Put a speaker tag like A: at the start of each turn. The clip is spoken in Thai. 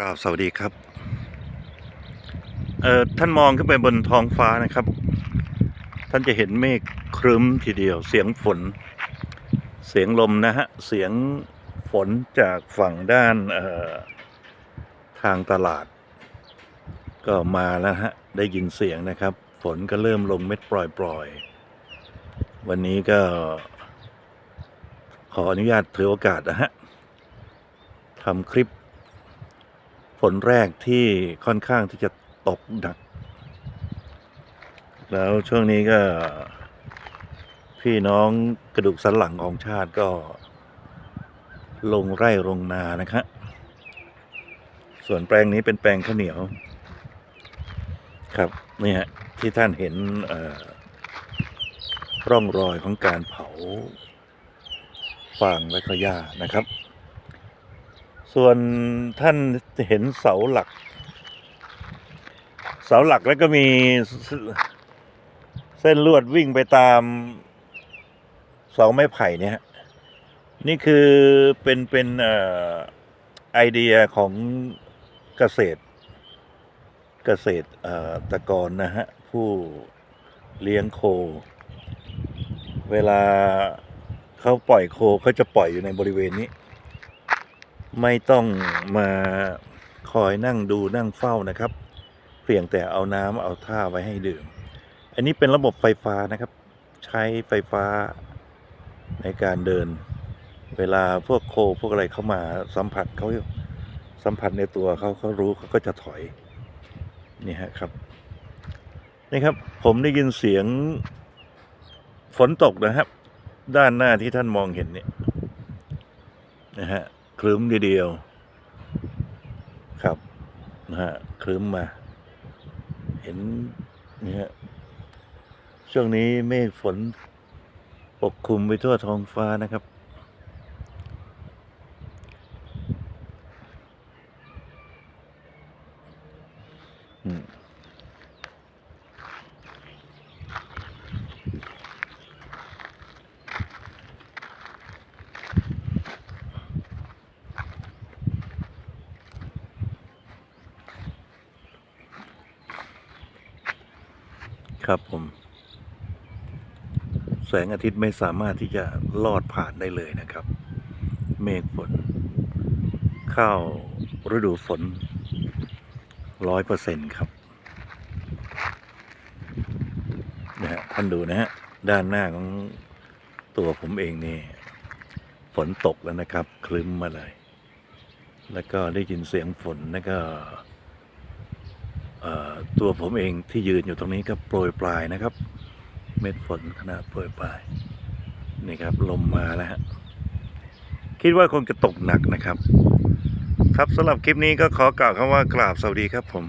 A: กราบสวัสดีครับ เอ่อ ท่านมองขึ้นไปบนท้องฟ้านะครับ ท่านจะเห็นเมฆครึ้มทีเดียว เสียงฝน เสียงลมนะฮะ เสียงฝนจากฝั่งด้านเอ่อทางตลาด ก็มาแล้วฮะ ได้ยินเสียงนะครับ ฝนก็เริ่มลงเม็ดปล่อยๆ วันนี้ก็ขออนุญาตถือโอกาสนะฮะทำคลิป ฝนแรกที่ค่อนข้างที่จะตกหนัก แล้วช่วงนี้ก็ พี่น้องกระดูกสันหลังของชาติก็ ลงไร่ลงนานะครับ ส่วนแปลงนี้เป็นแปลงข้าวเหนียว ครับนี่ฮะที่ท่านเห็นร่องรอยของการเผาฟางและก็หญ้านะครับ ส่วนท่านเห็นเสาหลัก เสาหลักแล้วก็มีเส้นลวดวิ่งไปตามเสาไม้ไผ่เนี่ยนี่คือเป็นเป็นอไอเดียของเกษตร เกษตรอ่อตะกรนะฮะ ผู้เลี้ยงโค เวลาเขาปล่อยโคเขาจะปล่อยอยู่ในบริเวณนี้ ไม่ต้องมาคอยนั่งดูนั่งเฝ้านะครับ เพียงแต่เอาน้ำเอาท่าไว้ให้ดื่ม อันนี้เป็นระบบไฟฟ้านะครับ ใช้ไฟฟ้าในการเดิน เวลาพวกโคพวกอะไรเข้ามาสัมผัสเขาสัมผัสในตัวเขาเขารู้เขาก็จะถอยนี่ฮะครับนี่ครับ ผมได้ยินเสียงฝนตกนะครับ ด้านหน้าที่ท่านมองเห็นเนี่ยนะฮะ ครึ้มทีเดียว ครับนะฮะครึ้มมา เห็นนี่ฮะช่วงนี้เมฆฝนปกคลุมไปทั่วท้องฟ้านะครับ อืม ครับผม แสงอาทิตย์ไม่สามารถที่จะลอดผ่านได้เลยนะครับ เมฆฝน เข้าฤดูฝนร้อยเปอร์เซ็นต์ครับนะฮะท่านดูนะฮะ ด้านหน้าของตัวผมเองนี่ฝนตกแล้วนะครับ คลึ้มมาเลย แล้วก็ได้ยินเสียงฝนแล้วก็ ตัวผมเองที่ยืนอยู่ตรงนี้ก็โปรยปลายนะครับ เม็ดฝนขนาดโปรยปลายนี่ครับลมมาแล้วฮะคิดว่าคงจะตกหนักนะครับ ครับสำหรับคลิปนี้ก็ขอกล่าวคำว่ากราบสวัสดีครับผม